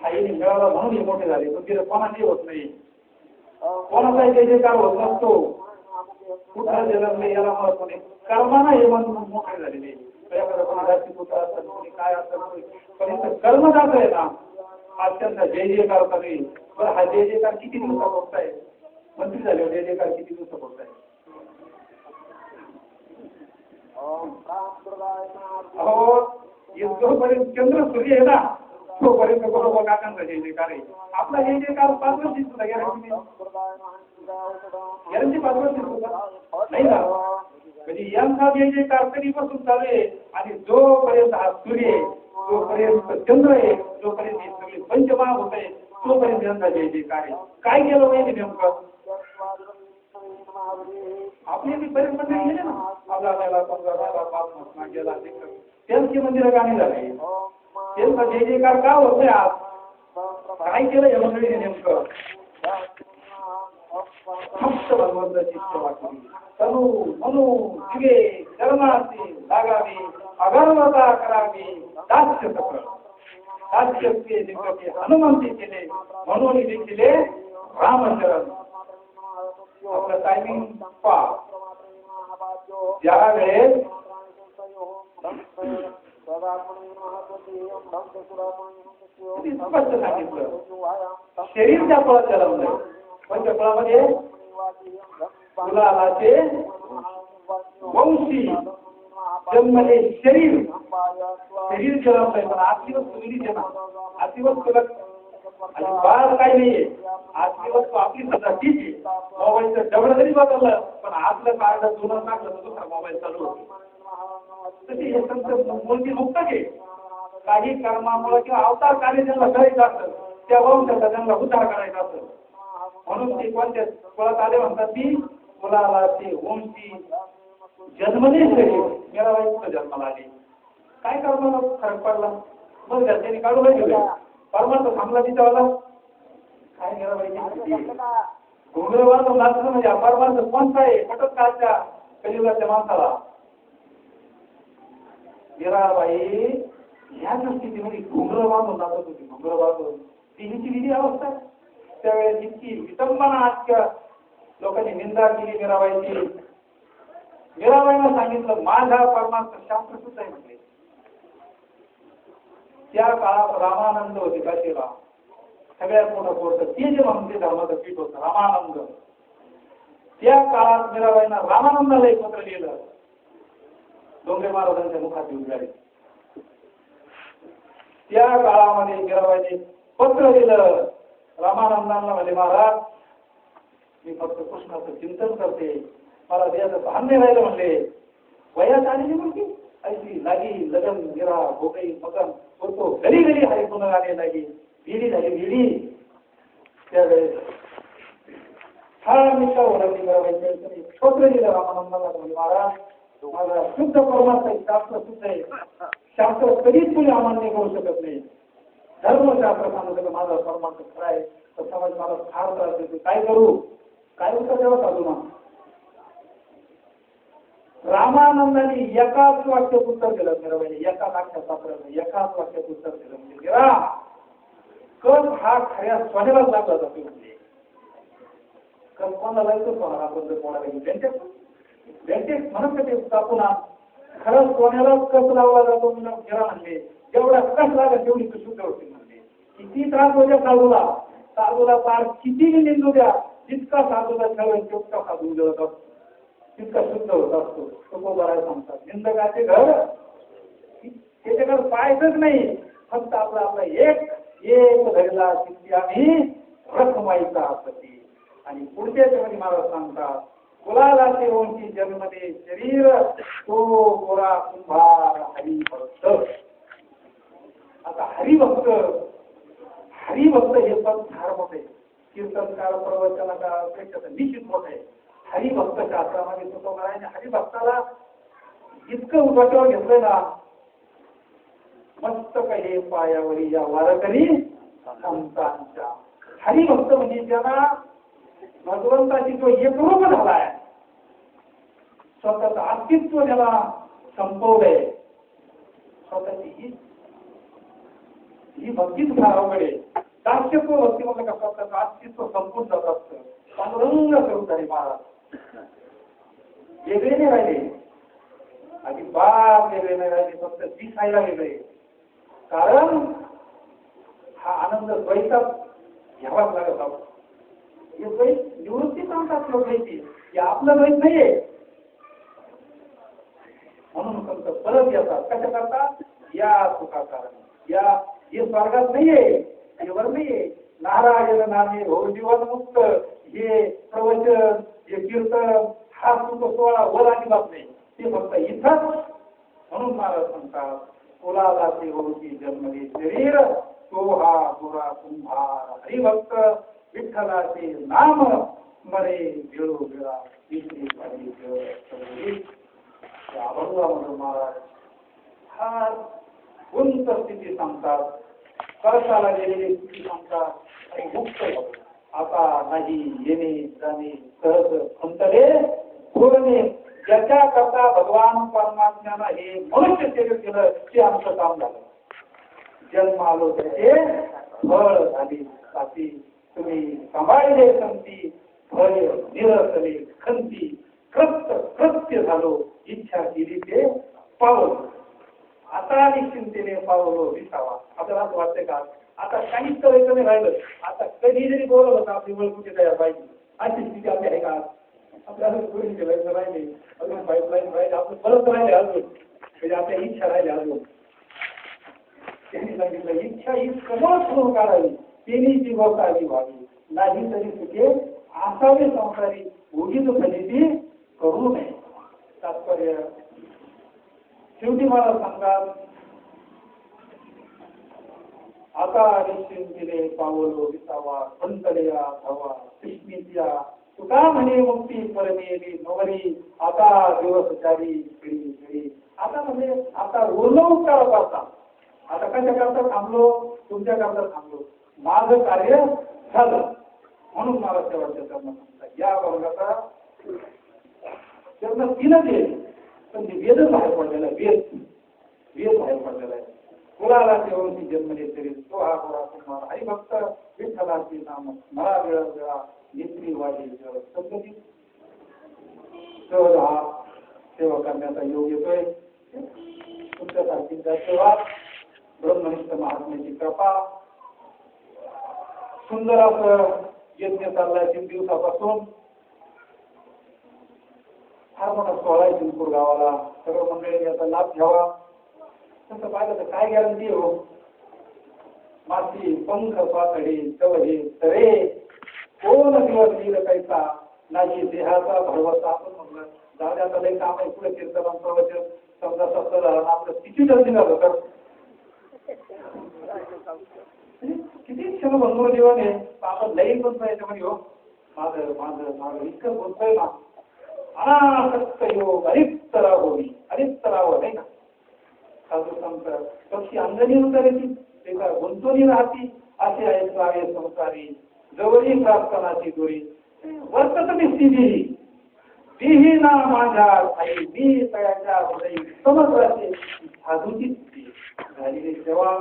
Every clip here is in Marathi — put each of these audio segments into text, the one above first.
आईने मिळाला म्हणून हे मोठे झाले. पण तिला कोणाची होत नाही. कोणाचाही जय जयकार होत नसतो. कुठला जन्मले याला महत्त्व नाही. कर्माना हे म्हणून मोठे झालेले काय असतात पण इथं कर्मदाच आहे ना त्यांचा जय जयकार चालू बरं हा जय जयकार किती दिवसा होत आहे? मंत्री झाले जय जयकार किती दिवसा होत आहे? अहो जोपर्यंत चंद्र सूर्य आहे ना तोपर्यंत बरोबर काकांचा जय जयकार आहे आपला जय जयकार पाच वर्षी सुद्धा गॅरंटी गॅरंटी पाच वर्षी सुद्धा नाही ना म्हणजे यांचा जय जयकार कधीपासून चालू आहे आणि जोपर्यंत हा सूर्य जोपर्यंत चंद्र आहे जोपर्यंत हे सगळे पंचमहा होत आहे तोपर्यंत यांचा जय जयकार आहे काय केलं पाहिजे नेमकं आपले बी बरेच मंदिर गेले ना आपला गेला समजा झाला पाच महिना गेला त्यांची मंदिरं गाणी झाली त्यांचा जय जयकार का होत आज? काय केलं या मंडळीने नेमकं. फक्त भगवंताची इच्छा वाटली. तनु मनु दिवे कर्माची लागावी अगर्वता करावी दास्य सकळ दास्यचे दिग्गजे हनुमंती केले म्हणून देखील रामचरण. आपलं टायमिंग पा ज्या वेळेस किती स्पष्ट सांगितलं. शरीर त्या फळात चलवलंय पंचफळामध्ये गुलालाचे वंशी जन्मले शरीर. शरीर चलवलंय पण वस्तू वेगळीच आहे ना आतली वस्तू आणि बाळ काही नाहीये. आतली वस्तू आपली सुद्धा ठीक आहे. मोबाईलचं डबड जरी बदललं पण आतलं कार्ड जुनं टाकलं तर दुसरा मोबाईल चालू होतो. तशी हे संत मुलगी मुक्त आहे. काही कर्मामुळे किंवा अवतार कार्य त्यांना करायचं असतं त्या त्यांचा त्यांना उद्धार करायचा असतो. म्हणून ते कोणत्या कुळात आले म्हणतात ती मुलाला ते ती जन्मले शरीर मेरा बाई जन्माला आली? काय कर्माला फरक पडला? मग घरच्यांनी काढून गेले परमार्थ थांबला तिच्यावाला काय मेरा बाई घुंगरवार नाचणं म्हणजे परमार्थ कोणता आहे? पटत कालच्या कलियुगाच्या माणसाला? मीराबाई ह्या स्थितीमध्ये घुंगर बांधून होती घुंगर ती हिची विधी अवस्था त्यावेळेस इतकी विटंबना आजच्या लोकांनी निंदा केली मीराबाईची. मीराबाईनं सांगितलं माझा परमार्थ शास्त्र सुद्धा आहे म्हटले. त्या काळात रामानंद होते काशीला. सगळ्यात मोठं पोरत ते जे म्हणते धर्माचं पीठ होतं रामानंद. त्या काळात मीराबाईनं रामानंदाला एक पत्र लिहिलं डोंगरे महाराजांच्या मुखात येऊन जाईल त्या काळामध्ये इंदिराबाईने पत्र दिलं. रामानंदांना म्हणजे महाराज मी फक्त कृष्णाचं चिंतन करते. मला द्यायचं भान्य राहिलं म्हणले. वयात आलेली मुलगी ऐकली लागी लगन गिरा भोगई मगन होतो घरी घरी हरी पुन्हा आले लागी. भिडी झाली भिडी त्यावेळेस हा निष्ठा ओळखली दिलं. रामानंदाला म्हणजे महाराज माझा शुद्ध परमार्थ आहे शास्त्र शुद्ध आहे. शास्त्र कधीच कोणी अमान्य करू शकत नाही. धर्मशास्त्र सांगत माझा परमार्थ खरा आहे. तर समाज मला फार त्रास देतो. काय करू? काय उत्तर द्यावं साधू ना रामानंदाने एकाच वाक्यात उत्तर दिलं मीराबाई म्हणजे एका वाक्यात सापडलं एकाच वाक्यात उत्तर दिलं म्हणजे मीरा कस हा खऱ्या स्वनेला लागला जातो म्हणजे. कस कोणाला लागतो? सोना बद्दल कोणाला घेऊ बँकेत म्हणत का ते कापून खरं खरंच कस लावला जातो म्हणून मीरा म्हणले. जेवढा कस लागेल तेवढी तो शुद्ध होती म्हणले. किती त्रास होत्या साधूला. साधूला पार किती निंदू द्या जितका साधूला ठेवेल तितका साधू जळत असतो. तितका शुद्ध होत असतो तो बरा सांगतात. निंदकाचे घर त्याच्याकडे पाहायचंच नाही. फक्त आपला आपला एक एक धरला किती आम्ही रखमाईचा आपत्ती आणि पुढच्या मध्ये मला सांगतात कुलाला ते ओंची जन्मदे शरीर तो गोरा कुंभार हरिभक्त. आता हरिभक्त हरिभक्त हे पद फार मोठे. कीर्तनकार प्रवचनाकारपेक्षा निश्चित मोठे. आहे हरिभक्त शास्त्रामध्ये तो तुकोबाराने हरिभक्ताला इतकं उठावर घेतलंय ना मस्तक हे पायावरी या वारकरी संतांच्या. हरिभक्त म्हणजे ज्यांना भगवंताची जो एकरूप झालाय स्वतःच अस्तित्व त्याला संपवलंय. स्वतःची ही ही भक्तीच फार अवघड आहे दास्यत्व भक्तीमध्ये कसं असतं अस्तित्व संपून जात असतं. पांडुरंग स्वरूप झाले महाराज. वेगळे नाही राहिले. आणि बाप वेगळे नाही राहिले फक्त दिसायला वेगळे. कारण हा आनंद द्वैतात घ्यावाच लागत आहोत हे द्वैत निवृत्ती सांगतात लोक द्वैती हे। या या नारायण नामे हो जीवन मुक्त हे प्रवचन हे कीर्तन हा सुख सोहळा वर अजिबात नाही। ते फक्त म्हणून महाराज म्हणतात कुलाला होती जन्मले शरीर तो हा गोरा कुंभार हरिभक्त विठ्ठलाचे नाम मरे वेळो वेळा महाराज हा गुंत स्थिती सांगतात कळसाला गेलेली स्थिती सांगतात आणि मुक्त आता नाही येणे जाणे सहज अंतरे पूर्णे ज्याच्या करता भगवान परमात्म्यानं हे मनुष्य सेवे केलं ते आमचं काम झालं. जन्म आलो त्याचे फळ झाली तुम्ही सांभाळले संती फळ निरसले खंती कृत्य कृत्य झालो इच्छा केली ते पावलो. आता निश्चिंतेने पावलो विसावा. आपल्याला असं वाटतंय का? आता काहीच करायचं नाही राहिलं. आता कधी जरी बोलवलं होता आपली कुठे तयार पाहिजे अशी स्थिती आपली आहे का? आपल्याला कोणी ठेवायचं राहिले. अजून पाईपलाईन राहिले. आपण परत राहिले अजून. म्हणजे आपल्या इच्छा राहिल्या अजून. त्यांनी सांगितलं इच्छा ही कमळ सुरू काढावी. तिने जी गोष्ट व्हावी नाही तरी तुझे असावे संसारी उगीच फलिती करू नये. तात्पर्य. शेवटी मला सांगा आता निश्चिंतीने पावलो विसावा संतलेया धावा कृष्णीच्या तुका म्हणे मुक्ती परमेली नवरी आता दिवस चारी पिढी पिढी. आता म्हणजे आता उरलो उपचार करता. आता कशा करता थांबलो? तुमच्या करता थांबलो. माझं कार्य झालं. म्हणून मला शेवटच्या चरण सांगता या वर्गाचा चरण तीनच येईल पण ते वेदच बाहेर पडलेला आहे. वेद. वेद बाहेर पडलेला आहे. कुळाला तेवढी जन्म तरी तो हा गोरा कुमार आई भक्त विठ्ठलाचे नाम मला वेळा वेळा नेत्री वाढी सद्गती सहज हा सेवा करण्याचा योग येतोय. तुमच्यासारखीचा सेवा ब्रह्मनिष्ठ महात्म्याची कृपा सुंदर असं यज्ञ चाललाय तीन दिवसापासून. फार मोठा सोहळा आहे चिंतपूर गावाला. सर्व मंडळी याचा लाभ घ्यावा. तसं पाहिलं तर काय गॅरंटी हो? माती पंख पातळी तवहे तरे कोण दिवस येईल कैसा नाही देहाचा भरवसा. आपण म्हणलं दादाचा लय काम आहे पुढे कीर्तन प्रवचन समजा सप्त झाला आपलं किती जल्दी झालं तर? किती क्षण भंगूर जीवन आहे. आपण लई बोलतोय याच्यामध्ये हो. माझं माझं माझं इतकं बोलतोय ना अनासक्त योग अरिप्तरा होई अरिप्त हो नाही का? साधू संत पक्षी अंगणी उतरती ते काय गुंतवणी राहती. असे ऐकलावे संसारी. जवळी प्रार्थनाची दोरी. वर्तत मी दिली तीही ना माझ्या आई मी तयाच्या हृदयी समज साधूची झालेली सेवा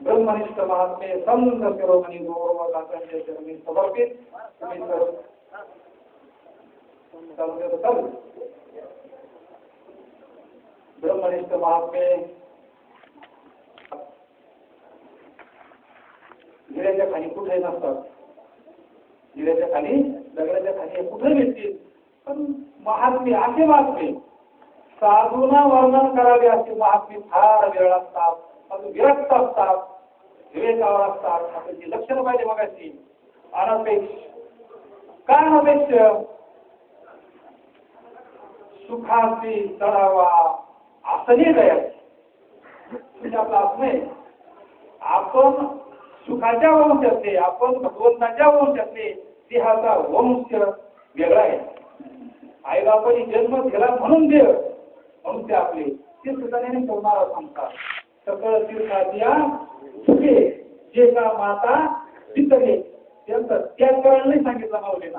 ब्रह्मनिष्ठ महात्मे संत शिरोमणी गौरव काकांच्या चरणी समर्पित तुम्ही सर्व ब्रह्मनिष्ठ महात्मे हिऱ्याच्या खाली कुठे नसतात? हिऱ्याच्या खाली दगडाच्या खाली कुठे मिळतील पण महात्मे असे महात्मे साधूना वर्णन करावे असे महात्मे फार वेळ असतात विरक्त असतात. विवेकावर असतात. आपल्याची लक्षणं पाहिजे मगाशी. अनपेक्ष. काय अनपेक्ष सुखाची चढावा असणे द्यायची म्हणजे असणे आपण सुखाच्या वंशातले आपण भगवंताच्या वंशातले देहाचा वंश वेगळा आहे. आई बापाने जन्म दिला म्हणून देव म्हणून ते आपले. ते सुद्धा नाही करणारा सांगतात सकळ तीर्थाच्या सुखे. जे का माता चितले त्यांचा त्याग करायला नाही सांगितलं माऊलीना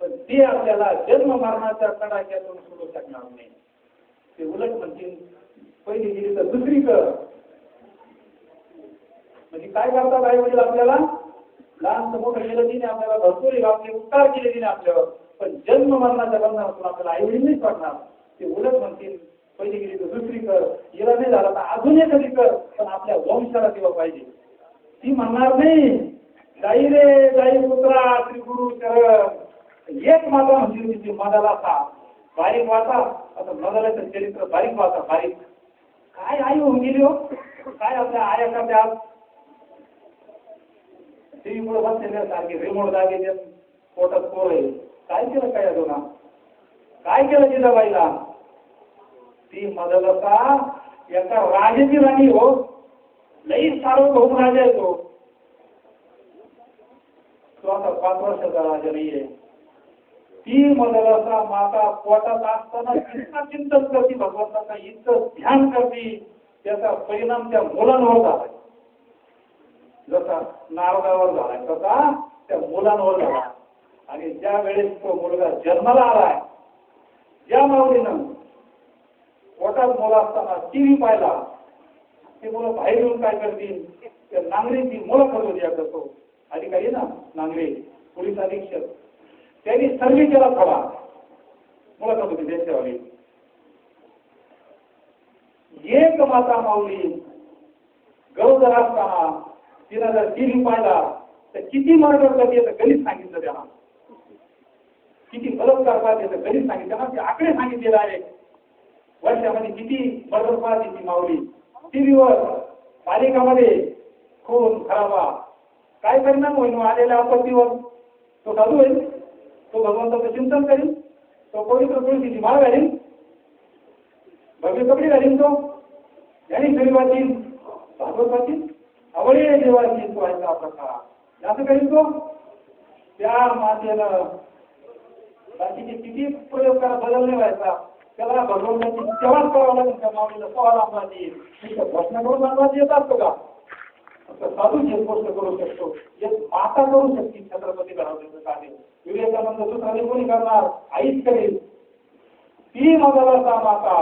पण ते आपल्याला जन्म मरणाच्या कडाक्यातून सोडू शकणार नाही. ते उलट म्हणतील पहिली गेली तर दुसरी कर. म्हणजे काय करतात आई वडील आपल्याला? लहान मोठं केलं तिने आपल्याला भरपूर आपले उपकार केले तिने आपल्यावर. पण जन्म मरणाच्या बंधनातून आपल्याला आई वडील नाही पडणार ते उलट म्हणतील पहिली गेली तर दुसरी कर हिला नाही झाला तर अजून एखादी कर पण आपल्या वंशाला दिलं पाहिजे. ती म्हणणार नाही गाई रे गाई पुत्रा त्रिगुरु चरण. एक माता म्हणजे तिची मदाला सा बारीक वाचा आता मदालाचं चरित्र बारीक वाचा बारीक. काय आई होऊन गेली हो? काय आपल्या आया करतात टीव्ही पुढे बसलेल्या सारखे रिमोट जागे पोटात पोर आहे काय केलं काय अजून काय केलं जिजाबाईला? ती मदलता याचा राजाची राणी हो. लई सार्वभौम राजा आहे तो. तो आता पाच वर्षाचा राजा नाहीये. ती मदलता माता पोटात असताना इतका चिंतन करते भगवंताचा इतकं ध्यान करते त्याचा परिणाम त्या मुलांवर झाला जसा नारदावर झालाय तसा त्या मुलांवर झाला आणि ज्या वेळेस तो मुलगा जन्माला आलाय ज्या माऊलीनं पोटात मुलं असताना टीव्ही पाहिला. ते मुलं बाहेर येऊन काय करतील? त्या नांगरेची मुलाखत द्या करतो. तो अधिकारी ना नांगरे पोलीस अधीक्षक. त्यांनी सर्वे केला थोडा. मुलाखत होती त्यांच्यावाली. एक माता माऊली गरोदर असताना तिनं जर टीव्ही पाहिला. तर किती मर्डर करते तर गणित सांगितलं त्यांना. किती बलात्कार पाहते तर गणित सांगितलं. ना ते आकडे सांगितलेलं आहे वर्षामध्ये किती मर्डर पाहते ती माऊली टीव्हीवर पालिकामध्ये खून खराबा. काय परिणाम होईल? आलेला आपण दिवस. तो साधू होईल. तो भगवंताचं चिंतन करील. तो पवित्र तुळशीची माळ घालील. भव्य कपडे घालील तो. यांनी शरीर वाचील भागवत वाचील आवडे देवाची तो आहे प्रकार. असं करील तो. त्या मातेनं बाकीचे किती प्रयोग करा बदलणे नाही व्हायचा? त्याला भगवंताची तेव्हाच करावं लागेल त्या माऊलीला. सोळा अंबाची प्रश्न करून अंबाजी येत असतो का? साधू एक गोष्ट करू शकतो. एक माता करू शकते छत्रपती घडवण्याचं कार्य. विवेकानंद सूत्राने कोणी करणार? आईच करेल. ती मदलाचा माता.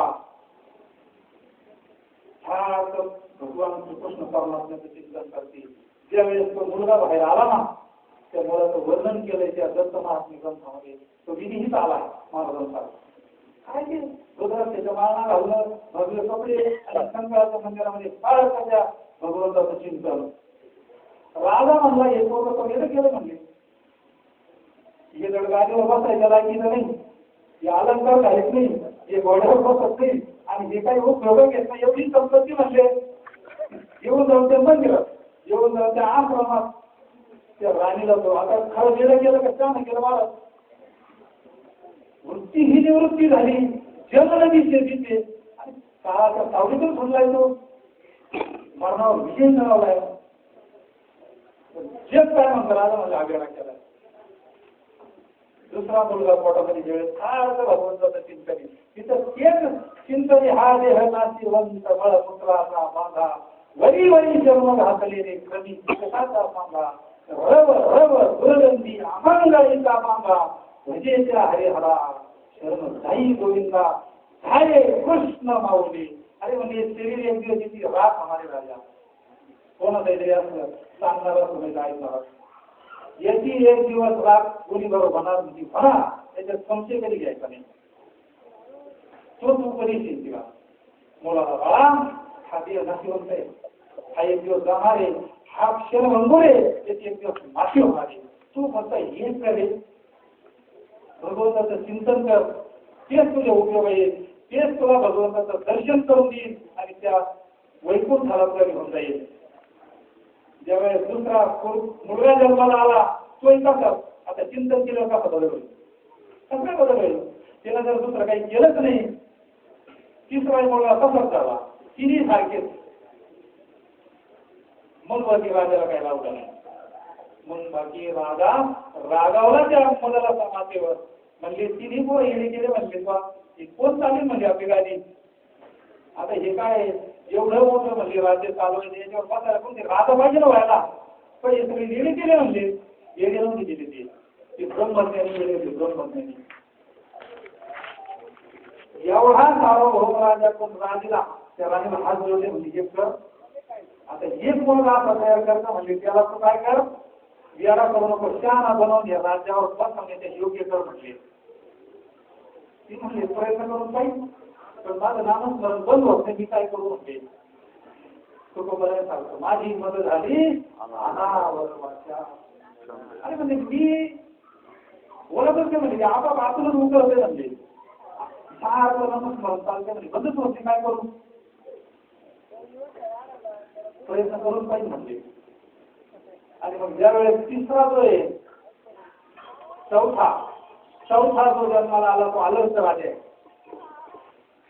हा तर भगवान कृष्ण परमात्म्याचं चिंतन करते. ज्यावेळेस तो मुलगा बाहेर आला ना त्या मुलाचं वर्णन केलंय त्या दत्त महात्मी ग्रंथामध्ये. तो विधीहीच आला महाराजांचा काय ते रुद्राक्षाच्या माळा घालणं भव्य कपडे आणि शंकराच्या मंदिरामध्ये फार सगळ्या भगवंताचं चिंतन. राजा म्हणला हे पोरं वगैरे केलं म्हणले. हे जड गाडीवर बसायच्या लायकीचं नाही हे अलंकार घालत नाही हे घोड्यावर बसत नाही आणि जे काही उपयोग घेत नाही एवढी संपत्ती म्हणले. येऊन जाऊन ते मंदिरात येऊन जाऊन त्या आश्रमात त्या राणीला तो आता खरं गेलं गेलं का? त्यानं गेलं महाराज वृत्ती ही निवृत्ती झाली. जगन दिसते तिथे. आणि काळाच्या सावलीतून सोडलाय तो मरणावर विजय मिळवलाय जग काय म्हणतात राजा म्हणजे आग्रह केलाय दुसरा मुलगा पोटामध्ये ज्यावेळेस फार भगवंताचं चिंतनी. तिथं तेच चिंतनी हा देह नाशी वंत बळ पुत्राचा बांधा. वरी वरी जन्म घातले रे क्रमी कशाचा बांधा. रव रव दुर्गंधी अमंगळीचा बांधा. भजेच्या हरिहरा शरण साई गोविंदा झाले कृष्ण माऊली अरे म्हणजे शरीर एक दिवस येते रात हमारे राजा कोणाचं तरी असं सांगणारा तुम्ही ऐकणार याची एक दिवस रात कोणी बरोबर होणार म्हणजे म्हणा त्याच्यात संशय कधी घ्यायचा नाही तो तू कधी शिकला मुलाला बाळा हा देव नाशिवंत आहे हा एक दिवस जाणार आहे हा क्षण भंगूर आहे त्याची एक दिवस माशी होणार आहे तू फक्त हेच करेल भगवंताचं चिंतन कर. तेच तुझे उपयोग येईल तेच तुला भगवंताचं दर्शन करून देईल आणि त्या वैकुंठाला तुला घेऊन जाईल ज्यावेळेस दुसरा मुलगा जन्माला आला तो कसा आता चिंतन केलं का बदल होईल? कसा बदल होईल? त्याला जर दुसरं काही केलंच नाही तिसरा मुलगा तसाच झाला. तिन्ही सारखेच. मग बाकी राजाला काही लावलं नाही. मग बाकी रागा रागावला त्या मुलाला मातेवर म्हणले तिने गो येणे केले म्हणले बा कोण चालेल? म्हणजे आपली आता हे काय एवढं मोठं म्हणजे राज्य चालू आहे याच्यावर बसायला कोणते राजा पाहिजे ना व्हायला. पण हे सगळे येणे केले म्हणले. येणे नव्हते केले ते. ते ब्रह्मज्ञानी गेले होते ब्रह्मज्ञानी. एवढा सार्वभौम राजा कोण राणीला त्या राणीला हात जोडले म्हणजे हे कर. आता हे कोण राजा तयार करणं म्हणजे त्याला तू काय कर? विहारा करू नको शहाणा बनवून या राज्यावर पण ते योग्य कर म्हटले. ती म्हणली प्रयत्न करून पाहिजे. पण माझं नामस्मरण बंद होत नाही मी काय करू म्हणते तुकोबराय सांगतो माझी मदत झाली अनावरवाच्या. अरे म्हणजे मी ओळखच नाही म्हणजे आपाप आतूनच उकळते म्हणजे सारखं नामस्मरण चालते म्हणजे बंदच होते काय करू? प्रयत्न करून पाहिजे म्हणजे आणि मग ज्यावेळेस तिसरा जो आहे चौथा चौथा जो जन्माला आला तो अलंत राजा. आहे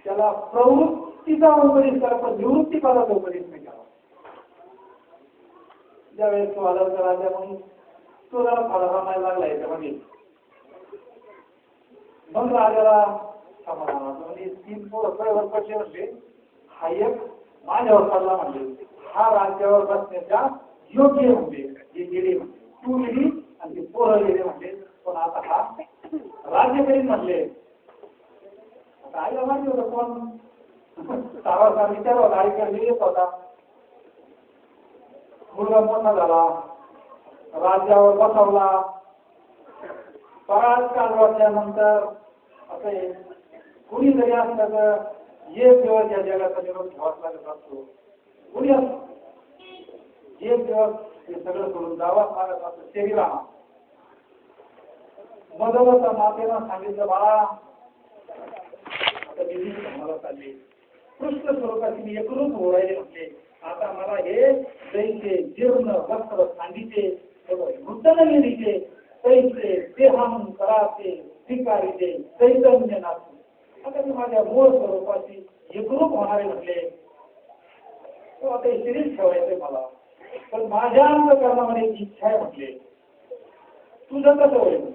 त्याला प्रवृत्तीचा उपदेश करा पण निवृत्ती पदाचा उपदेश नाही करा ज्यावेळेस तो अलंत राजा म्हणून तो जरा थोडा रमायला लागला याच्यामध्ये मग राजाला समाधान म्हणजे तीन पोरं कळवर म्हणजे हा एक माझ्यावर चालला म्हणजे हा राज्यावर बसण्याच्या योग्य म्हणजे हे गेले तू गेली आणि ते पोरं गेले म्हणजे पण आता हा राज्य करीन म्हणले आता आईला माहिती होतं कोण सारा विचार होता आईकडे येत होता मुलगा मोठा झाला राज्यावर बसवला बराच काल वाटल्यानंतर असं कुणी जरी असलं तर एक दिवस या जगाचा निरोप घ्यावाच लागत असतो कुणी असतो एक दिवस हे सगळं सोडून जावा लागत असतो शरीरा मदवता मातेनं सांगितलं बाळा आता दिली मला चालली. कृष्ण स्वरूपाची मी एकरूप ओळायले म्हटले. आता मला हे दैसे जीर्ण वस्त्र सांगितले. नूतन लिहिते तैसे देहान कराचे स्वीकारिते चैतन्य नाचू. आता मी माझ्या मूळ स्वरूपाची एकरूप होणारे म्हटले. तो आता शरीर ठेवायचे मला. पण माझ्या अंतकरणामध्ये इच्छा आहे म्हटले. तुझं कसं होईल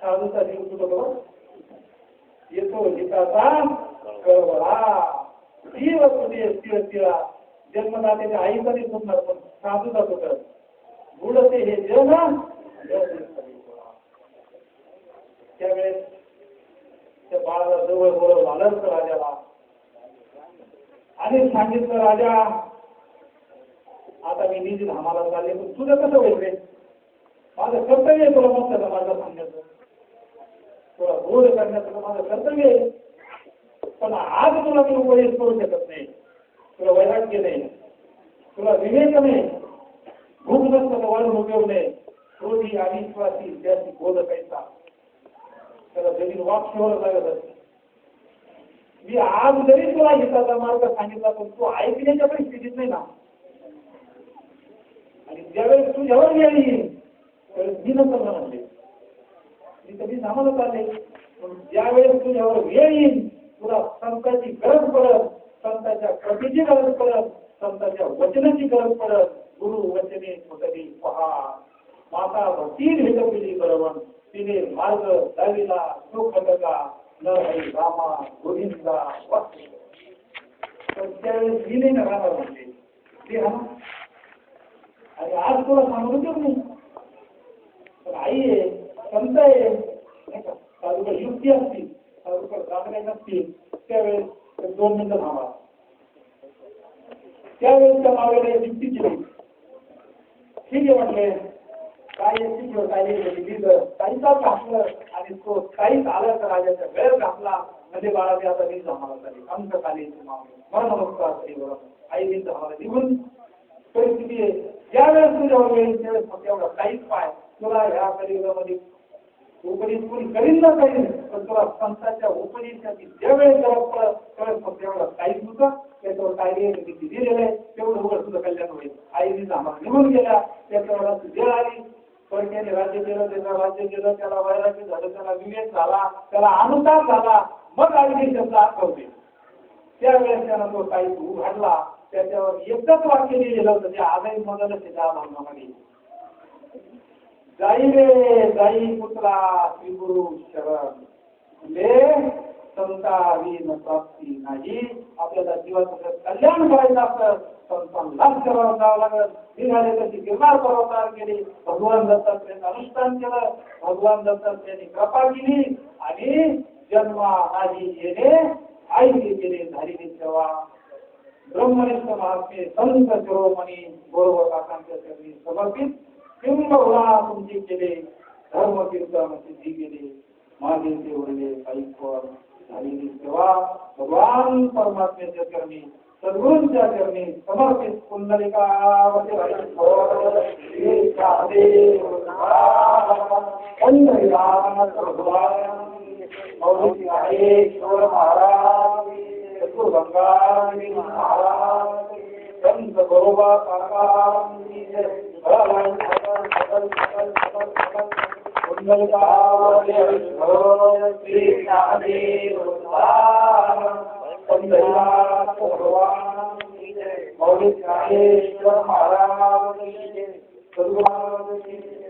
साधूचा जीव तुझं बरोबर येतो हिताचा कळवळा. जीव तुझे स्थिर स्थिरा जन्मदात्याच्या आईचा नाही सुटणार पण साधूचा तो कर. बुडते हे जन त्यावेळेस त्या बाळाला जवळ बोलवलं आलं राजाला. आणि सांगितलं राजा आता मी निधी धामाला चालले पण तुझं कसं होईल रे? माझं कर्तव्य आहे तुला मग माझं सांगण्याचं? तुला बोध करण्याचं माझं कर्तव्य आहे? पण आज तुला मी उपयोग करू शकत नाही. तुला वैराग्य नाही. तुला विवेक नाही. भूक नसतं वळण उपयोग नाही क्रोधी अविश्वासी त्याची बोध कैसा त्याला जमीन वापशिवर लागत असते. मी आज जरी तुला हिताचा मार्ग सांगितला पण तू ऐकण्याच्या परिस्थितीत नाही ना. आणि ज्यावेळेस तुझ्यावर वेळ येईल त्यावेळेस मी नंतर म्हणाले. मी कधी सामाला आले पण ज्यावेळेस तुझ्यावर वेळ येईल तुला संतांची गरज पडत संतांच्या कृतीची गरज पडत संतांच्या वचनाची गरज पडत गुरु वचने कुठली पहा. माता भक्ती भेटपिली बरोबर तिने मार्ग दाविला तो खटका न हरी रामा गोविंदा वासुदेव. तर त्यावेळेस मी नाही राहणार म्हणते ते हा आणि आज तुला सांगू देऊ मी पण आई आहे संत आहे. नाही का युक्ती असतील तालुका चांगले नसतील त्यावेळेस दोन मिनिटं थांबा. त्यावेळेस त्या मावेला युक्ती केली. ठीक आहे म्हटले काय येते किंवा काय नाही दिलं घातलं आणि तो काहीच आलं तर राजाचा वेळ घातला. म्हणजे बाळाचे आता मी आम्हाला झाली अंक खाली मला नमस्कार श्री बरोबर आई मी आम्हाला निघून परिस्थिती आहे. ज्यावेळेस तुझ्यावर येईल त्यावेळेस फक्त एवढा काहीच पाय. तुला ह्या कलियुगामध्ये उपदेश कोणी करीन ना करीन पण तुला संतांच्या उपदेशाची ज्यावेळेस गरज पडत त्यावेळेस फक्त एवढा काहीच होतं. त्याच्यावर काय किती दिलेलं आहे तेवढं उघड तुझं कल्याण होईल. आईने आम्हाला निघून गेल्या त्याच्यावर वेळ आली. पण त्याने राज्य केलं त्याचा राज्य केलं त्याला वैराग्य झालं त्याला विवेक झाला त्याला अनुताप झाला. मग आईने शब्द आठवते त्यावेळेस त्यानं तो काही उघडला. त्याच्यावर एकच वाक्य लिहिलेलं होतं ते आजही मनाला त्या भावनामध्ये जाई रे जाई पुत्रा श्री शरण. ले संता न प्राप्ती नाही. आपल्याला जीवाचं कल्याण करायचं असतं. संतांनाच लाभ करावं जावं लागत निघाले तशी गिरणार पर्वतार केली भगवान दत्तात्रेयाने अनुष्ठान केलं. भगवान दत्तात्रेयाने कृपा केली. आणि जन्मा नाही येणे आई गेले झालेली सेवा ब्रह्मनिष्ठ महात्मे संत शिरोमणी बरोबर काकांच्या चरणी समर्पित किंबहुना तुमची केले धर्म कीर्तन सिद्धी केले माझे उरले ऐकवर झालेली सेवा भगवान परमात्म्याच्या चरणी सद्गुरूंच्या चरणी समर्पित पुंडलिकावती मौलिकाश्वर महाराज विष्णु भगवानी महाराज संत गोबा काका भगवान